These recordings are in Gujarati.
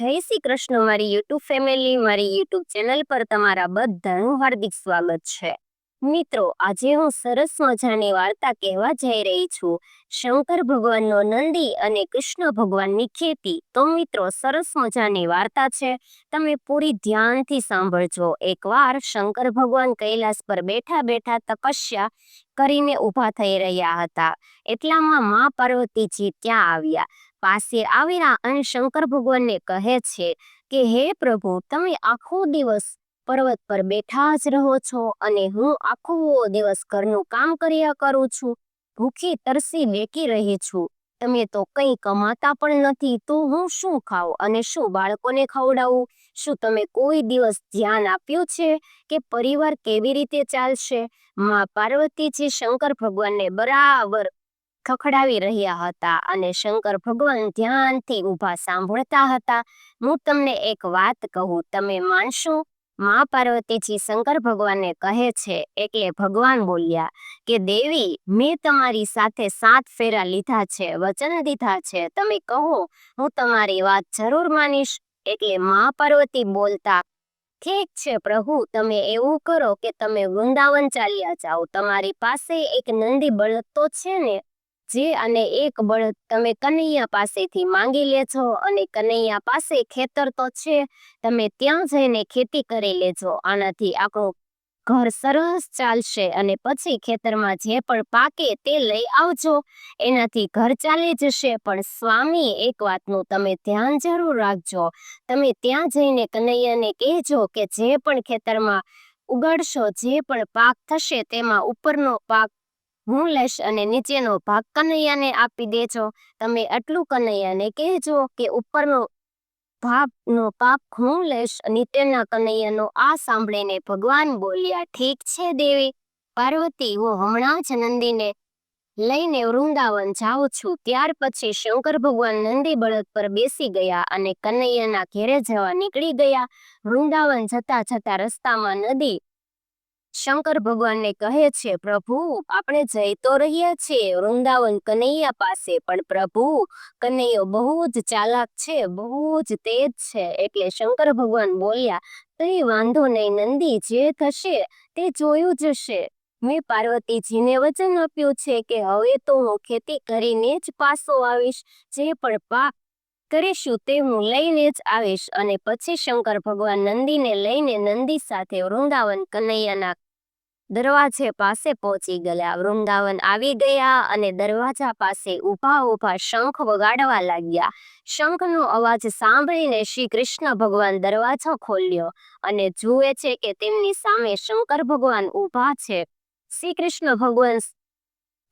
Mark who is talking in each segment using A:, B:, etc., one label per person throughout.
A: જય શ્રી કૃષ્ણ. મારી યુટ્યુબ ફેમિલી, મારી યુટ્યુબ ચેનલ પર તમારા બધાનું હાર્દિક સ્વાગત છે. મિત્રો, આજે હું સરસ મજાની વાર્તા કહેવા જઈ રહી છું. શંકર ભગવાનનો નંદી અને કૃષ્ણ ભગવાનની ખેતી. તો મિત્રો, સરસ મજાની વાર્તા છે. તમે પૂરી ધ્યાનથી સાંભળજો. એકવાર શંકર ભગવાન કૈલાસ પર બેઠા બેઠા તપસ્યા કરીને ઊભા થઈ રહ્યા હતા. એટલામાં મા પાર્વતીજી ત્યાં આવ્યા. પાસે આવેલા અને શંકર ભગવાનને કહે છે કે, હે પ્રભુ, તમે આખો દિવસ પર્વત પર બેઠા જ રહો છો અને હું આખો દિવસ ઘરનું કામ કર્યા કરું છું. ભૂખી, તરસી વેકી રહી છું. તમે તો કંઈ કમાતા પણ નથી, તો હું શું ખાઉં અને શું બાળકોને ખવડાવું? શું તમે કોઈ દિવસ ધ્યાન આપ્યું છે કે પરિવાર કેવી રીતે ચાલશે? માં પાર્વતીજી શંકર ભગવાનને બરાબર ખખડાવી રહ્યા હતા અને શંકર ભગવાન ધ્યાનથી ઊભા સાંભળતા હતા. હું તમને એક વાત કહું, તમે માનશો? મા પાર્વતીજી શંકર ભગવાનને કહે છે, એટલે ભગવાન બોલ્યા, કે દેવી, મેં તમારી સાથે સાત ફેરા લીધા છે, વચન દીધા છે, તમે કહો, હું તમારી વાત જરૂર માનીશ. એટલે મા પાર્વતી બોલતા, ઠીક છે પ્રભુ, તમે એવું કરો કે તમે વૃંદાવન ચાલ્યા જાઓ, તમારી પાસે એક નંદી બળદ તો છે ને જે અને એક બળદ તમે કનૈયા પાસેથી માંગી લેજો અને કનૈયા પાસે ખેતર તો છે, તમે ત્યાં જઈને ખેતી કરી લેજો. આનાથી આપણું ઘર સરસ ચાલશે અને પછી ખેતરમાં જે પણ પાકે તે લઈ આવજો. એનાથી ઘર ચાલી જશે, પણ સ્વામી, એક વાતનું તમે ધ્યાન જરૂર રાખજો. તમે ત્યાં જઈને કનૈયાને કહેજો કે જે પણ ખેતરમાં ઉગાડશો, જે પણ પાક થશે તેમાં ઉપરનો પાક હું લઈશ અને નીચેનો ભાગ કનૈયાને આપી દેજો તમે આટલું કનૈયાને કહેજો કે ઉપરનો ભાગનો પાપ હું લઈશ નીચેના કનૈયાનો આ સાંભળીને ભગવાન બોલ્યા, ઠીક છે દેવી, પાર્વતી, હું હમણાં જ નંદીને લઈને વૃંદાવન જાઉં છું. ત્યાર પછી શંકર ભગવાન નંદી બળદ પર બેસી ગયા અને કનૈયાના ઘેરે જવા નીકળી ગયા. વૃંદાવન જતા જતા રસ્તામાં નદી શંકર ભગવાનને કહે છે, પ્રભુ, આપણે જઈ તો રહ્યા છીએ, વૃંદાવન કનૈયા પાસે, પણ પ્રભુ, કનૈયો બહુ જ ચાલાક છે, બહુ જ તેજ છે. એટલે શંકર ભગવાન બોલ્યા કઈ વાંધો નહીં નંદી, જે થશે તે જોયું જશે. મેં પાર્વતીજીને વચન આપ્યું છે કે હવે તો હું ખેતી કરીને જ પાસો આવીશ, જે પણ પાક કરીશું તે હું લઈને જ આવીશ અને પછી શંકર ભગવાન નંદીને લઈને નંદી સાથે વૃંદાવન કનૈયાના દરવાજે પાસે પહોંચી ગયા. વૃંદાવન આવી ગયા અને દરવાજા પાસે ઊભા ઊભા શંખ વગાડવા લાગ્યા. શંખનો અવાજ સાંભળીને શ્રી કૃષ્ણ ભગવાન દરવાજો ખોલ્યો અને જુએ છે કે તેમની સામે શંકર ભગવાન ઊભા છે. શ્રી કૃષ્ણ ભગવાન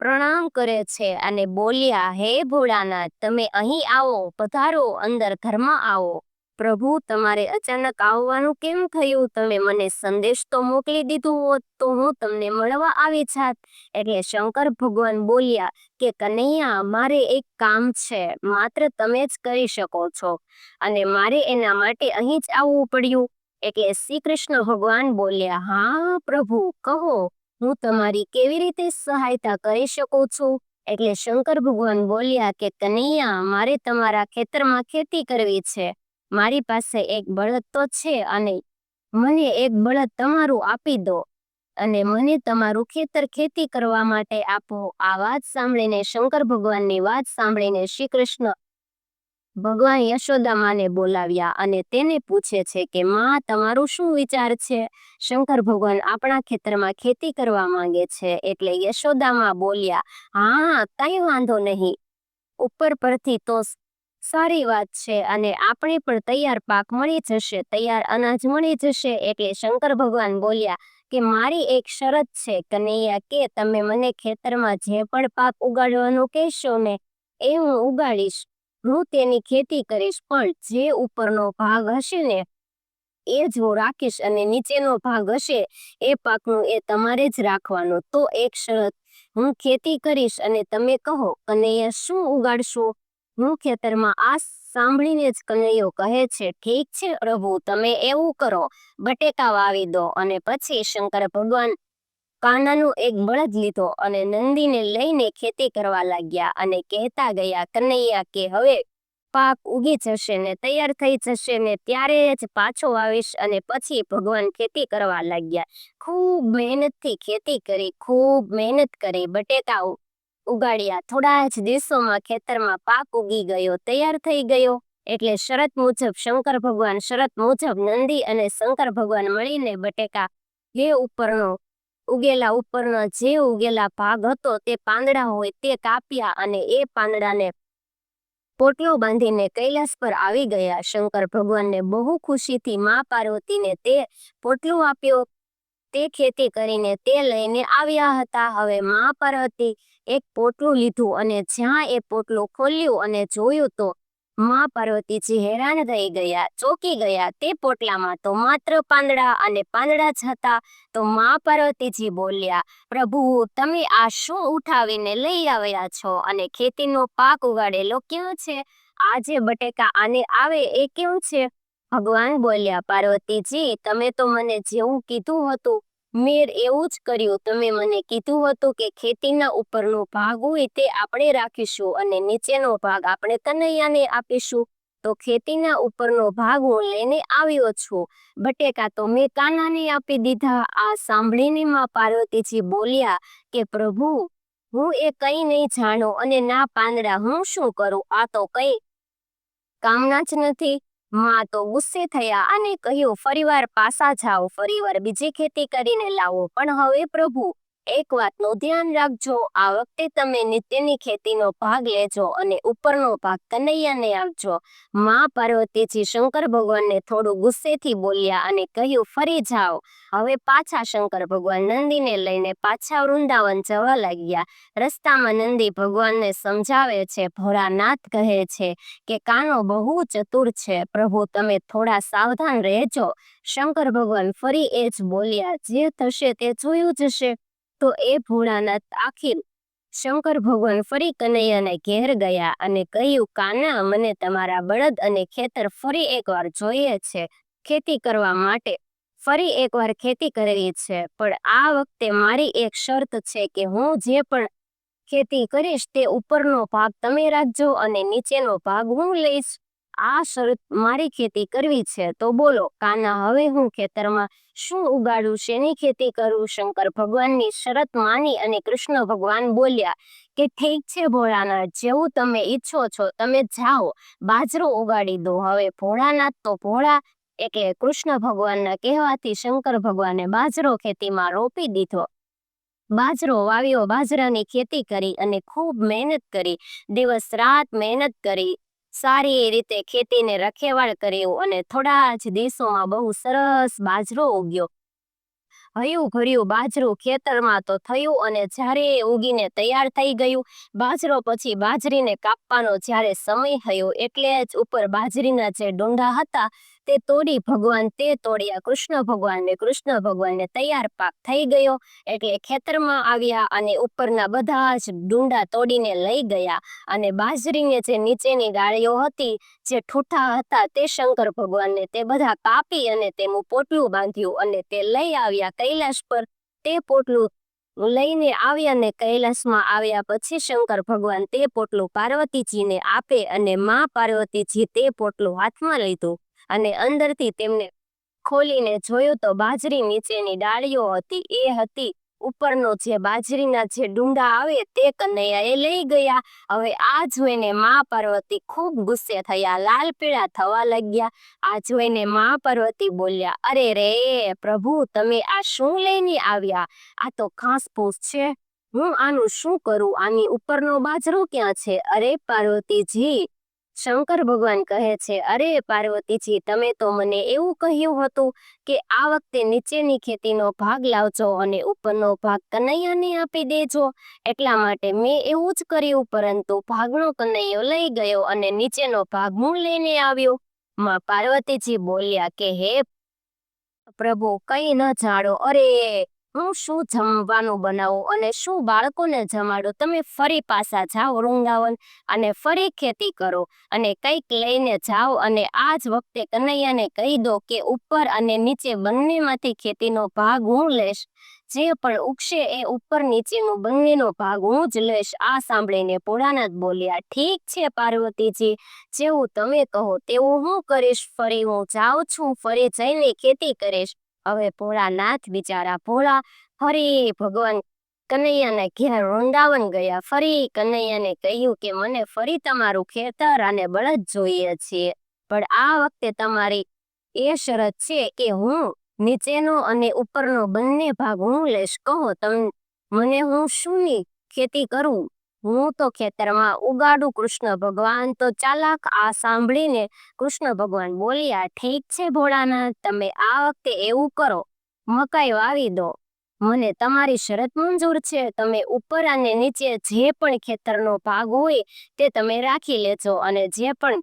A: પ્રણામ કરે છે અને બોલ્યા, હે ભોળાનાથ, તમે અહીં આવો, પધારો, અંદર ઘરમાં આવો. પ્રભુ, તમારે અચાનક આવવાનું કેમ થયું? તમે મને સંદેશ તો મોકલી દીધું હોત, તો હું તમને મળવા આવી જાત. એટલે શંકર ભગવાન બોલ્યા કે, કનૈયા, મારે એક કામ છે, માત્ર તમે જ કરી શકો છો અને મારે એના માટે અહીં જ આવવું પડ્યું. એટલે શ્રી કૃષ્ણ ભગવાન બોલ્યા, હા, પ્રભુ, કહો. હું તમારી કેવી રીતે સહાયતા કરી શકું છું? એટલે શંકર ભગવાન બોલ્યા કે, કનૈયા, મારે તમારા ખેતરમાં ખેતી કરવી છે. મારી પાસે એક બળદ તો છે અને મને એક બળદ તમારું આપી દો અને મને તમારું ખેતર ખેતી કરવા માટે આપો. આ વાત સાંભળીને શંકર ભગવાનની વાત સાંભળીને શ્રી કૃષ્ણ ભગવાન યશોદામાને બોલાવ્યા અને તેને પૂછે છે કે, માં, તમારું શું વિચાર છે? શંકર ભગવાન આપણા ખેતરમાં ખેતી કરવા માંગે છે. એટલે યશોદામાં બોલ્યા, હા, કઈ વાંધો નહીં. ઉપર પરથી તો સારી વાત છે અને આપણે પણ તૈયાર પાક મળી જશે, તૈયાર અનાજ મળી જશે. એટલે શંકર ભગવાન બોલ્યા, કે મારી એક શરત છે, કનૈયા, કે તમે મને ખેતરમાં જે પણ પાક ઉગાડવાનું કહેશો ને, એ હું ઉગાડીશ. હું તેની ખેતી કરીશ, પણ જે ઉપરનો ભાગ હશે ને, એ જ હું રાખીશ અને નીચેનો ભાગ હશે, એ પાકનું એ તમારે જ રાખવાનું. તો એક શરત, હું ખેતી કરીશ અને તમે કહો, કનૈયા શું ઉગાડશો? હું ખેતરમાં આ સાંભળીને જ કનૈયો કહે છે, ઠીક છે પ્રભુ, તમે એવું કરો, બટેકા વાવી દો અને પછી શંકર ભગવાન કાનાનો એક બળદ લીધો અને નંદીને લઈને ખેતી કરવા લાગ્યા અને કહેતા ગયા, કનૈયા, કે હવે પાક ઉગી જશે ને તૈયાર થઈ જશે ને ત્યારે જ પાછો આવીશ. અને પછી ભગવાન ખેતી કરવા લાગ્યા. ખૂબ મહેનતથી ખેતી કરી, ખૂબ મહેનત કરી બટેકા ઉગાડ્યા. થોડા જ દિવસોમાં ખેતરમાં પાક ઉગી ગયો, તૈયાર થઈ ગયો. એટલે શરત મુજબ શંકર ભગવાન, શરત મુજબ નંદી અને શંકર ભગવાન મળીને બટેકા હે ઉપરનો ઉગેલા ઉપરનો જે ઉગેલા ભાગ હતો તે પાંદડા હોય તે કાપ્યા અને એ પાંદડાને પોટલો બાંધીને કૈલાસ પર આવી ગયા. શંકર ભગવાનને બહુ ખુશીથી મા પાર્વતીને તે પોટલો આપ્યો. તે ખેતી કરીને તે લઈને આવ્યા હતા. હવે મા પાર્વતી એક પોટલું લીધું અને જ્યાં એ પોટલું ખોલ્યું અને જોયું તો મા પાર્વતીજી હેરાન થઈ ગયા, ચોકી ગયા તે પોટલામાં તો માત્ર પાંદડા અને પાંદડા જ હતા. તો મા પાર્વતીજી બોલ્યા, પ્રભુ, તમે આ શું ઉઠાવીને લઈ આવ્યા છો અને ખેતીનો પાક ઉગાડેલો કેવો છે? આ બટેકા આને આવે એ કેવું છે? ભગવાન બોલ્યા, પાર્વતીજી, તમે તો મને જેવું કીધું હતું મેં એવું જ કર્યું. તમે મને કીધું હતું કે ખેતીના ઉપરનો ભાગ હોય તે આપણે રાખીશું અને નીચેનો ભાગ આપણે કનૈયાને આપીશું. તો ખેતીના ઉપરનો ભાગ હું લઈને આવ્યો છું. બટેકા તો મેં કાનાને આપી દીધા. આ સાંભળીને માં પાર્વતીજી બોલ્યા કે પ્રભુ, હું એ કઈ નહીં જાણો અને ના પાંદડા હું શું કરું? આ તો કઈ કામના જ નથી. માં તો ગુસ્સે થયા અને કહ્યું, ફરીવાર પાસા જાઓ, ફરીવાર બીજી ખેતી કરીને લાવો, પણ હવે પ્રભુ એક વાતનું ધ્યાન રાખજો, આ વખતે તમે નિત્યની ખેતીનો ભાગ લેજો અને ઉપરનો ભાગ કનૈયાને આપજો. માં પાર્વતીજી શંકર ભગવાનને થોડું ગુસ્સેથી બોલ્યા અને કહ્યું, ફરી જાઓ. હવે પાછા શંકર ભગવાન નંદીને લઈને પાછા વૃંદાવન જવા લાગ્યા. રસ્તામાં નંદી ભગવાનને સમજાવે છે, ભોળાનાથ કહે છે કે, કાનો બહુ ચતુર છે, પ્રભુ તમે થોડા સાવધાન રહેજો. શંકર ભગવાન ફરી એ જ બોલ્યા, જે થશે તે જોયું જશે તો એ ભોળાનાથ આખિર શંકર ભગવાન ફરી કનૈયાને ઘેર ગયા અને કહ્યું, કાના, મને તમારા બળદ અને ખેતર ફરી એકવાર જોઈએ છે. ખેતી કરવા માટે ફરી એકવાર ખેતી કરવી છે. પણ આ વખતે મારી એક શરત છે કે હું જે પણ ખેતી કરીશ તે ઉપરનો ભાગ તમે રાખજો અને નીચેનો ભાગ હું લઈશ. આ શરત મારી ખેતી કરવી છે. તો બોલો, કાના હવે હું ખેતરમાં શું ઉગાડું? શેની ખેતી કરું? શંકર ભગવાનની શરત માની અને કૃષ્ણ ભગવાન બોલ્યા કે ઠીક છે ભોળાનાથ, જેવું તમે ઈચ્છો છો તમે જાઓ, બાજરો ઉગાડી દો. હવે ભોળાનાથ તો ભોળા, એટલે કૃષ્ણ ભગવાનના કહેવાથી શંકર ભગવાને બાજરો ખેતીમાં રોપી દીધો. બાજરો વાવ્યો, બાજરાની ખેતી કરી અને ખૂબ મહેનત કરી. દિવસ રાત મહેનત કરી સારી રીતે ખેતીને રખેવાળ કર્યું અને થોડા જ દિવસોમાં બહુ સરસ બાજરો ઉગ્યો. હયું ભર્યું બાજરું ખેતરમાં તો થયું અને જ્યારે ઉગીને તૈયાર થઈ ગયું, બાજરો પછી બાજરીને કાપવાનો જ્યારે સમય થયો એટલે જ ઉપર બાજરીના જે ડોંડા હતા તે તોડી ભગવાન, તે તોડ્યા કૃષ્ણ ભગવાનને કૃષ્ણ ભગવાનને તૈયાર પાક થઈ ગયો. એટલે ખેતરમાં આવ્યા અને ઉપરના બધા જ ડુંડા તોડીને લઈ ગયા. અને બાજરીને જે નીચેની ગાળીઓ હતી, જે ઠૂઠા હતા, તે શંકર ભગવાનને તે બધા કાપી અને તેનું પોટલું બાંધ્યું અને તે લઈ આવ્યા કૈલાસ પર. તે પોટલું લઈને આવ્યા ને કૈલાસમાં આવ્યા પછી શંકર ભગવાન તે પોટલું પાર્વતીજીને આપે અને મા પાર્વતીજી તે પોટલું હાથમાં લીધું. અને અંદરથી તેમને ખોલીને જોયું તો બાજરી નીચેની ડાળીઓ હતી, એ હતી ઉપરનો જે બાજરીના જે ડુંડા આવે તે કનૈયા એ લઈ ગયા. હવે આ જોઈને મા પાર્વતી ખૂબ ગુસ્સે થયા, લાલ પીળા થવા લાગ્યા. આ જોઈને મા પાર્વતી બોલ્યા, અરે રે, પ્રભુ, તમે આ શું લઈને આવ્યા? આ તો ઘાસભૂસ છે. હું આનું શું કરું? આની ઉપરનો બાજરો ક્યાં છે? અરે પાર્વતીજી શંકર ભગવાન કહે છે, અરે પાર્વતીજી, તમે તો મને એવું કહ્યું હતું કે આ વખતે નીચેની ખેતીનો ભાગ લાવજો અને ઉપરનો ભાગ કનૈયાને આપી દેજો. એટલા માટે મેં એવું જ કર્યું, પરંતુ ભાગનો કનૈયો લઈ ગયો અને નીચેનો ભાગ હું લઈને આવ્યો. માં પાર્વતીજી બોલ્યા કે, હે પ્રભુ, કઈ ન જાણો. અરે હું શું જમવાનું બનાવું અને શું બાળકોને જમાડું? તમે ફરી પાછા જાઓ વૃંદાવન અને ફરી ખેતી કરો અને કંઈક લઈને જાઓ અને આ જ વખતે કનૈયાને કહી દો કે ઉપર અને નીચે બંનેમાંથી ખેતીનો ભાગ હું લઈશ. જે પણ ઉગશે એ ઉપર નીચેનું બંનેનો ભાગ હું જ લઈશ. આ સાંભળીને ભોળાનાથ બોલ્યા, ઠીક છે પાર્વતીજી, જેવું તમે કહો તેવું હું કરીશ. ફરી હું જાઉં છું, ફરી જઈને ખેતી કરીશ. હવે ભોળાનાથ બિચારા ભોળા, ફરી ભગવાન કનૈયાને ઘેર વૃંદાવન ગયા. ફરી કનૈયાને કહ્યું કે મને ફરી તમારું ખેતર અને બળદ જોઈએ છીએ પણ આ વખતે તમારી એ શરત છે કે હું નીચેનો અને ઉપરનો બંને ભાગ હું લઈશ. કહો તમ, મને હું શુંની ખેતી કરું? હું તો ખેતરમાં ઉગાડું કૃષ્ણ ભગવાન. તો ચાલાક આ સાંભળીને કૃષ્ણ ભગવાન બોલ્યા, ઠીક છે ભોળાનાથ, તમે આ વખતે એવું કરો, મકાઈ વાવી દો. મને તમારી શરત મંજૂર છે. તમે ઉપર અને નીચે જે પણ ખેતરનો ભાગ હોય તે તમે રાખી લેજો અને જે પણ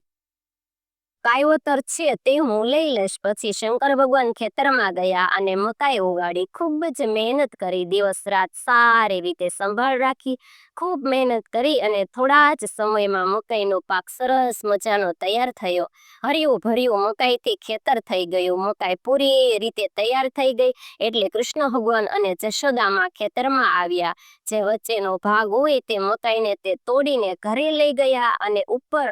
A: કાયોતર છે તે હું લઈ લઈશ. પછી શંકર ભગવાન ખેતરમાં ગયા અને મકાઈ ઉગાડી. ખૂબ જ મહેનત કરી. દિવસ રાત સારી રીતે સંભાળ રાખી. ખૂબ મહેનત કરી અને થોડા જ સમયમાં મકાઈનો પાક સરસ મજાનો તૈયાર થયો. હરિયું ભર્યું મકાઈથી ખેતર થઈ ગયું. મકાઈ પૂરી રીતે તૈયાર થઈ ગઈ. એટલે કૃષ્ણ ભગવાન અને જશોદામાં ખેતરમાં આવ્યા. જે વચ્ચેનો ભાગ હોય તે મકાઈને તે તોડીને ઘરે લઈ ગયા અને ઉપર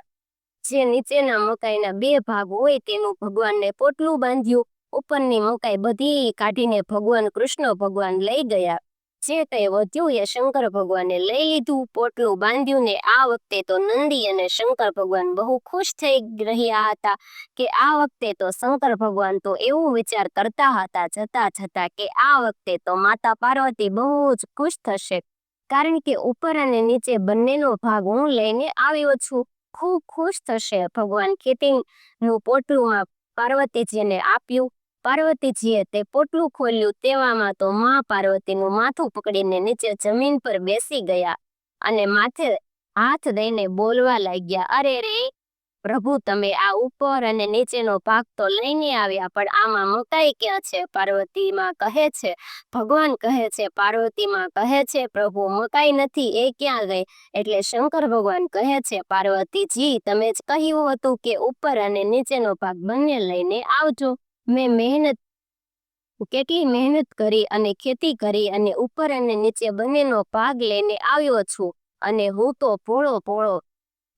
A: જે નીચેના મકાઈના બે ભાગ હોય તેનું ભગવાનને પોટલું બાંધ્યું. ઉપરની મકાઈ બધી કાઢીને ભગવાન કૃષ્ણ ભગવાન લઈ ગયા. જે કંઈ વધ્યું એ શંકર ભગવાને લઈ લીધું. પોટલું બાંધ્યું ને આ વખતે તો નંદી અને શંકર ભગવાન બહુ ખુશ થઈ રહ્યા હતા કે આ વખતે તો શંકર ભગવાન તો એવું વિચાર કરતા હતા જતા જતા કે આ વખતે તો માતા પાર્વતી બહુ જ ખુશ થશે. કારણ કે ઉપર અને નીચે બંનેનો ભાગ હું લઈને આવ્યો છું. ખૂબ ખુશ થશે. ભગવાન ખેતીનું પોટલું પાર્વતીજીને આપ્યું. પાર્વતીજીએ તે પોટલું ખોલ્યું તેવામાં તો મા પાર્વતીનું માથું પકડીને નીચે જમીન પર બેસી ગયા અને માથે હાથ દઈને બોલવા લાગ્યા. અરે રે પ્રભુ, તમે આ ઉપર અને નીચેનો ભાગ તો લઈને આવ્યા, પણ આમાં મુકાઈ ક્યાં છે, પાર્વતીમાં કહે છે, ભગવાન કહે છે, પાર્વતીમાં કહે છે, પ્રભુ, મુકાઈ નથી, એ ક્યાં ગઈ? એટલે શંકર ભગવાન કહે છે, પાર્વતીજી, તમે જ કહ્યું હતું કે ઉપર અને નીચેનો ભાગ બંને લઈને આવજો. મેં મહેનત કેટલી મહેનત કરી અને ખેતી કરી અને ઉપર અને નીચે બંનેનો ભાગ લઈને આવ્યો છું અને હું તો પોળો ભોળો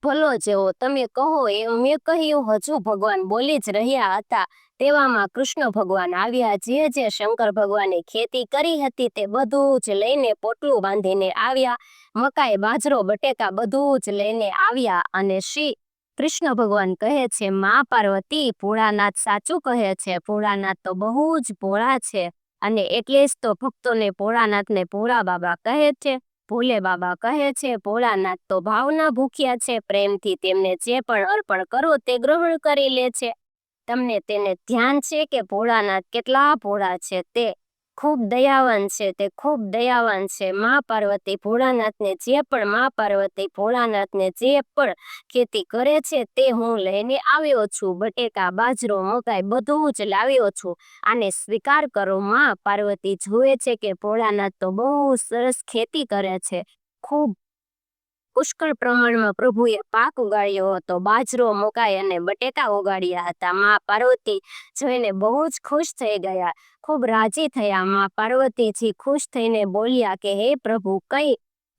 A: ભલો જેવો તમે કહો એમ મેં કહ્યું, હજુ ભગવાન બોલી જ રહ્યા હતા. તેવામાં કૃષ્ણ ભગવાન આવ્યા. જે જે શંકર ભગવાને ખેતી કરી હતી તે બધું જ લઈને પોટલું બાંધીને આવ્યા. મકાઈ, બાજરો, બટેકા બધું જ લઈને આવ્યા અને શ્રી કૃષ્ણ ભગવાન કહે છે, મા પાર્વતી, ભોળાનાથ સાચું કહે છે, ભોળાનાથ તો બહુ જ ભોળા છે અને એટલે જ તો ભક્તોને ભોળાનાથને ભોળા બાબા કહે છે. ભોલે બાબા કહે છે, ભોળાનાથ તો ભાવના ભૂખ્યા છે, પ્રેમથી તેમને જે પણ અર્પણ કરો તે ગ્રહણ કરી લે છે. તમને તેને ધ્યાન છે કે ભોળાનાથ કેટલા ભોળા છે તે ખૂબ દયાવાન છે, તે ખૂબ દયાવાન છે. મા પાર્વતી ભોળાનાથને જે પણ મા પાર્વતી ભોળાનાથને જે પણ ખેતી કરે છે, તે હું લઈને આવ્યો છું. બટેકા, બાજરો, મકાઈ બધું જ લાવ્યો છું. આને સ્વીકાર કરો. મા પાર્વતી જુએ છે કે ભોળાનાથ તો બહુ સરસ ખેતી કરે છે. ખૂબ પુષ્કળ પ્રમાણમાં પ્રભુએ પાક ઉગાડ્યો હતો. બાજરો મકાઈ અને બટેકા ઉગાડ્યા હતા. મા પાર્વતી જોઈને બહુ જ ખુશ થઈ ગયા. ખૂબ રાજી થયા. મા પાર્વતીજી ખુશ થઈને બોલ્યા કે, હે પ્રભુ, કઈ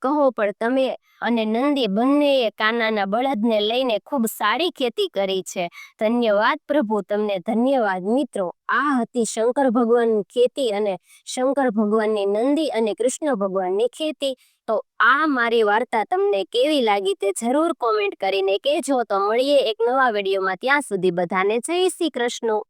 A: કહો, પણ તમે અને નંદી બંનેએ કાનાના બળદને લઈને ખૂબ સારી ખેતી કરી છે. ધન્યવાદ પ્રભુ, તમને ધન્યવાદ. મિત્રો, આ હતી શંકર ભગવાનની ખેતી અને શંકર ભગવાનની નંદી અને કૃષ્ણ ભગવાનની ખેતી. તો આ મારી વાર્તા તમને કેવી લાગી તે જરૂર કોમેન્ટ કરીને કહેજો. તો મળીએ એક નવા વિડીયોમાં. ત્યાં સુધી બધાને જય શ્રી કૃષ્ણ.